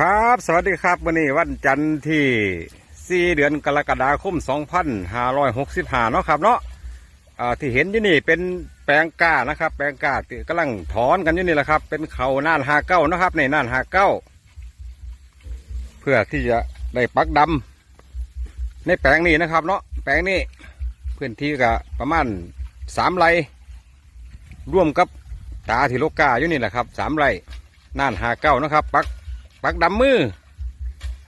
ครับ สวัสดีครับวันนี้วันจันทร์ที่4เดือนกรกฎาคม 2565 เนาะครับเนาะที่เห็นอยู่นี่เป็นแปลงกานะครับ แปลงกาที่กำลังถอนกันอยู่นี่แหละครับ เป็นเขาน่านหาเก้านะครับ ในน่านหาเก้าเพื่อที่จะได้ปักดำในแปลงนี้นะครับ เนาะแปลงนี้พื้นที่ก็ประมาณสามไร่ร่วมกับตาที่โลกาอยู่นี่แหละครับสามไร่น่านหาเก้านะครับ ปัก ปักดำมือ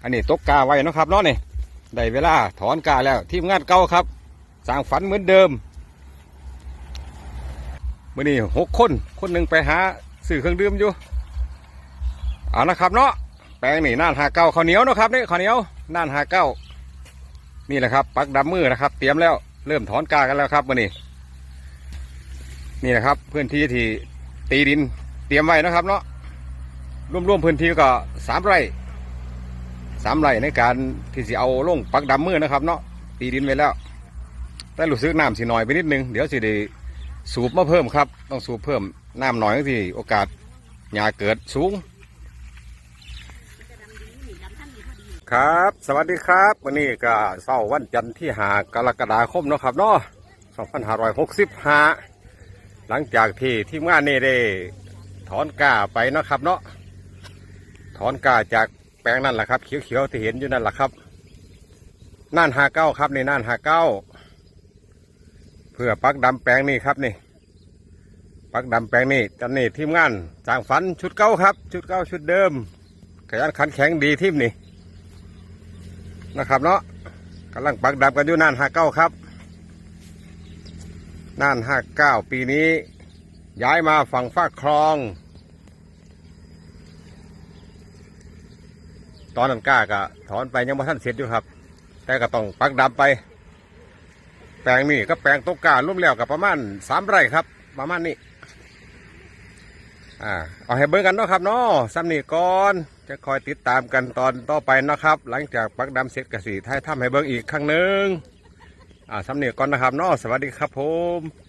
อันนี้ตกกาไว้นะครับเนาะนี่ได้เวลาถอนกาแล้วทีมงานเก่าครับสร้างฝันเหมือนเดิมมื่อนี้หกคนคนหนึ่งไปหาซื้อเครื่องดื่มอยู่เอานะครับเนาะแปลงนี่น่านหาเก้าข้าวเหนียวนะครับนี่ข้าวเหนียวน่านหาเก้านี่แหละครับ ปักดำมือนะครับ เตรียมแล้วเริ่มถอนกากันแล้วครับมื่อนี้นี่แหละครับ พื้นที่ที่ตีดินเตรียมไว้นะครับเนาะ รวมๆพื้นที่ก็สามไร่สามไร่ในการที่จะเอาลงปักดำมือนะครับ เนาะตีดินไว้แล้ว แต่รู้สึกน้ำสิหน่อยไปนิดนึงเดี๋ยวสิได้สูบมาเพิ่มครับ ต้องสูบเพิ่มน้ำหน่อยที่โอกาสหญ้าเกิดสูง ครับ สวัสดีครับ วันนี้ก็เสาร์วันจันทร์ที่หากรกฎาคมเนาะครับเนาะ2565หลังจากที่ทีมงานนี่ได้ถอนก้าไปนะครับเนาะ ถอนกาจากแปลงนั่นแหละครับ เขียวๆที่เห็นอยู่นั่นแหละครับ น่านหาเก้าครับในน่านหาเก้าเพื่อปักดำแปลงนี่ครับนี่ ปักดำแปลงนี่จันนี่ทีมงานสร้างฝันชุดเก้าครับ ชุดเก้าชุดเดิมขยันขันแข็งดีทีมนี่นะครับเนาะกำลังปักดำกันอยู่น่านหาเก้าครับน่านหาเก้าปีนี้ ย้ายมาฝั่งฟ้าคลอง ตอนนั้นกล้าก็ถอนไปยังไม่ทันเสร็จอยู่ครับ แต่ก็ต้องปักดำไป แปลงนี้ก็แปลงตกกล้ารวมแล้วกับประมาณสามไร่ครับ ประมาณนี้อ่าเอาให้เบิ่งกันเนาะครับเนาะซ้ำนี่ก่อนจะคอยติดตามกันตอนต่อไปนะครับ หลังจากปักดำเสร็จกสีไทยทำให้เบิ่งอีกครั้งหนึ่งอ่าซ้ำนี่ก่อนนะครับเนาะสวัสดีครับผม